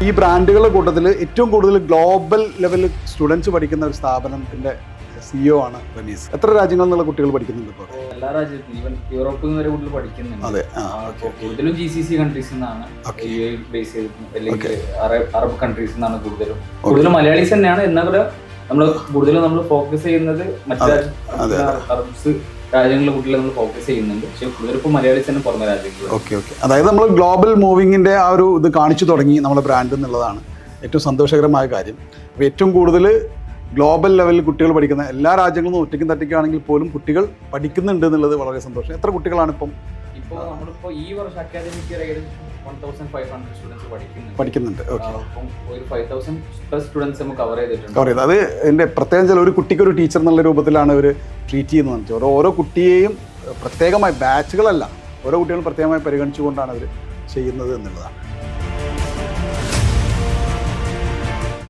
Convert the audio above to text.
ഈ ബ്രാൻഡുകളുടെ കൂട്ടത്തിൽ ഏറ്റവും കൂടുതൽ ഗ്ലോബൽ ലെവലിൽ സ്റ്റുഡൻസ് പഠിക്കുന്ന ഒരു സ്ഥാപനത്തിന്റെ സിഇഒ ആണ് റമീസ് എത്ര രാജ്യങ്ങളിൽ നിന്നുള്ള കുട്ടികൾ പഠിക്കുന്നുണ്ട് ഇപ്പോൾ? എല്ലാ രാജ്യത്തും ഈവൻ യൂറോപ്പിൽ നിന്ന് വരെ കൂടുതൽ പഠിക്കുന്നുണ്ട്. അതെ കൂടുതലും ജി സി സി കൺട്രീസിൽ നിന്നാണ്. ബേസ് ചെയ്തിട്ട് അല്ലെങ്കിൽ അറബ് അറബ് കൺട്രീസിൽ നിന്നാണ് കൂടുതലും. കൂടുതലും മലയാളീസ് തന്നെയാണ്. എന്നാൽ കൂടെ നമ്മൾ കൂടുതലും നമ്മൾ ഫോക്കസ് ചെയ്യുന്നത് മറ്റു അറബ്സ് നമ്മൾ ഫോക്കസ് ചെയ്യുന്നുണ്ട്. പക്ഷെ തന്നെ പുറമെ രാജ്യങ്ങളിൽ ഓക്കെ ഓക്കെ. അതായത് നമ്മൾ ഗ്ലോബൽ മൂവിങ്ങിന്റെ ആ ഒരു ഇത് കാണിച്ചു തുടങ്ങി നമ്മുടെ ബ്രാൻഡ് എന്നുള്ളതാണ് ഏറ്റവും സന്തോഷകരമായ കാര്യം. അപ്പോൾ ഏറ്റവും കൂടുതൽ ഗ്ലോബൽ ലെവലിൽ കുട്ടികൾ പഠിക്കുന്ന എല്ലാ രാജ്യങ്ങളും ഒറ്റയ്ക്കും തട്ടിക്കാണെങ്കിൽ പോലും കുട്ടികൾ പഠിക്കുന്നുണ്ട് എന്നുള്ളത് വളരെ സന്തോഷം. എത്ര കുട്ടികളാണ് ഇപ്പം? ഇപ്പോൾ നമ്മളിപ്പോൾ ഈ വർഷം അക്കാദമിക് ഇയർ ഏകദേശം one thousand five hundred students പഠിക്കുന്നുണ്ട്. ഓക്കെ അപ്പം ഒരു five thousand plus students cover ചെയ്തിട്ടുണ്ട്. കവർ ചെയ്ത്. അത് എന്റെ പ്രത്യേകം ചില ഒരു കുട്ടിക്ക് ഒരു ടീച്ചർ എന്നുള്ള രൂപത്തിലാണ് ഇവർ ട്രീറ്റ് ചെയ്യുന്നത് ഓരോ ഓരോ കുട്ടിയെയും പ്രത്യേകമായി ബാച്ചുകളല്ല ഓരോ കുട്ടികളും പ്രത്യേകമായി പരിഗണിച്ചുകൊണ്ടാണ് അവർ ചെയ്യുന്നത് എന്നുള്ളതാണ്.